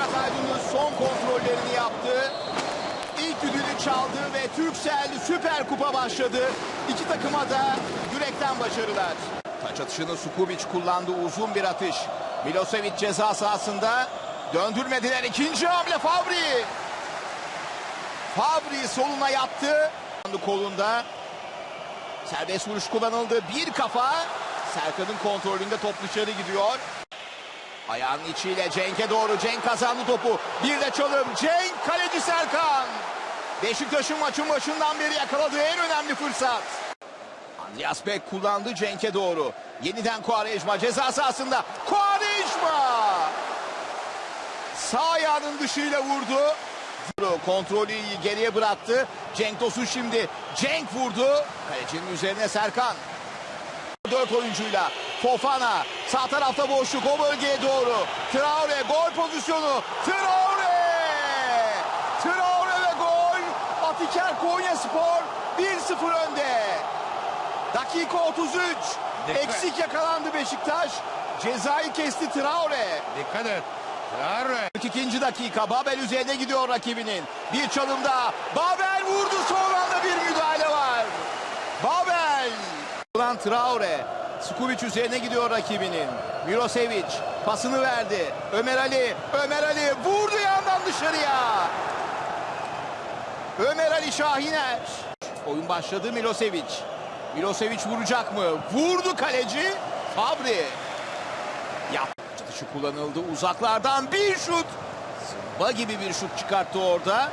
Murat Aydın'ın son kontrollerini yaptı. İlk düdüğünü çaldı ve Türksel Süper Kupa başladı. İki takıma da yürekten başarılar. Taç atışını Sukubic kullandı uzun bir atış. Milosevic ceza sahasında döndürmediler. İkinci hamle Fabri. Fabri soluna yattı. Kolunda serbest vuruş kullanıldı. Bir kafa. Serkan'ın kontrolünde top dışarı gidiyor. Ayağının içiyle Cenk'e doğru. Cenk kazandı topu. Bir de çalım. Cenk kaleci Serkan. Beşiktaş'ın maçın başından beri yakaladığı en önemli fırsat. Andreas Beck kullandı Cenk'e doğru. Yeniden Quaresma ceza sahasında. Quaresma! Sağ ayağının dışıyla vurdu. Kontrolü geriye bıraktı. Cenk Tosun şimdi. Cenk vurdu. Kalecinin üzerine Serkan. Dört oyuncuyla Fofana sağ tarafta boşluk o bölgeye doğru. Traore gol pozisyonu. Traore! Traore ve gol. Atiker Konya Spor 1-0 önde. Dakika 33. Dikkat. Eksik yakalandı Beşiktaş. Cezayı kesti Traore. Dikkat et. Traore. 42. dakika Babel üzerine gidiyor rakibinin. Bir çalımda Babel vurdu son anda bir müdahale. Ulan Traore. Skubic üzerine gidiyor rakibinin. Milosevic pasını verdi. Ömer Ali. Ömer Ali vurdu yandan dışarıya. Ömer Ali Şahiner. Oyun başladı Milosevic. Milosevic vuracak mı? Vurdu kaleci. Fabri. Yap. Dışı kullanıldı uzaklardan bir şut. Zımba gibi bir şut çıkarttı orada.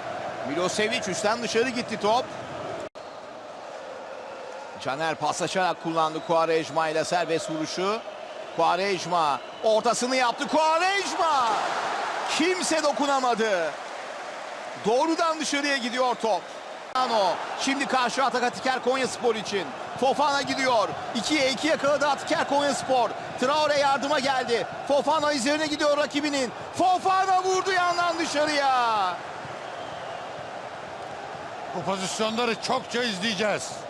Milosevic üstten dışarı gitti top. Caner paslaşarak kullandı Quaresma ile serbest vuruşu. Quaresma ortasını yaptı Quaresma. Kimse dokunamadı. Doğrudan dışarıya gidiyor top. Ano şimdi karşı atak Atiker Konya için. Fofana gidiyor. 2'ye 2 yakaladı Atiker Konya. Traore yardıma geldi. Fofana üzerine gidiyor rakibinin. Fofana vurdu yandan dışarıya. Bu pozisyonları çokça izleyeceğiz.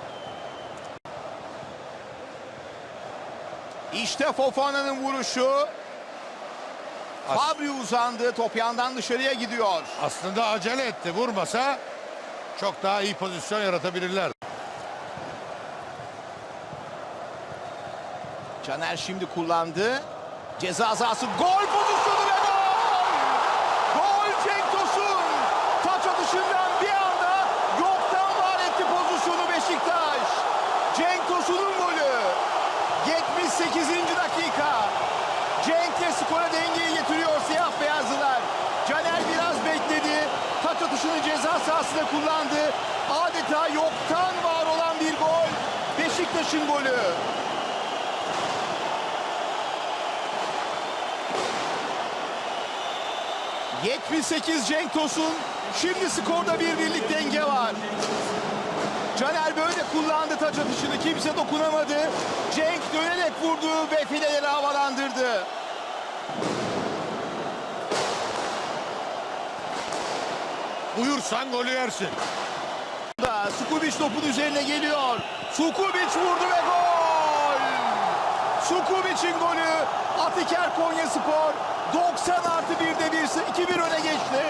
İşte Fofana'nın vuruşu. As- Fabri uzandı. Top yandan dışarıya gidiyor. Aslında acele etti. Vurmasa çok daha iyi pozisyon yaratabilirler. Caner şimdi kullandı. Ceza sahası gol pozisyonu ve gol! Gol Cenk Tosun! Taç atışından bir anda yoktan var etti pozisyonu Beşiktaş. Cenk Tosun'un golü. 78. dakika. Cenk'le skora dengeyi getiriyor siyah beyazlılar. Caner biraz bekledi. Taç atışını ceza sahasında kullandı. Adeta yoktan var olan bir gol. Beşiktaş'ın golü. 78 Cenk Tosun. Şimdi skorda bir birlik denge var. Caner böyle kullandı taç atışını. Kimse dokunamadı. Cenk dönerek vurdu ve fileleri havalandırdı. Uyursan golü yersin. Sukubic topun üzerine geliyor. Sukubic vurdu ve gol! Sukubic'in golü Atiker Konya Spor 90 artı 1'de 1 2-1 öne geçti.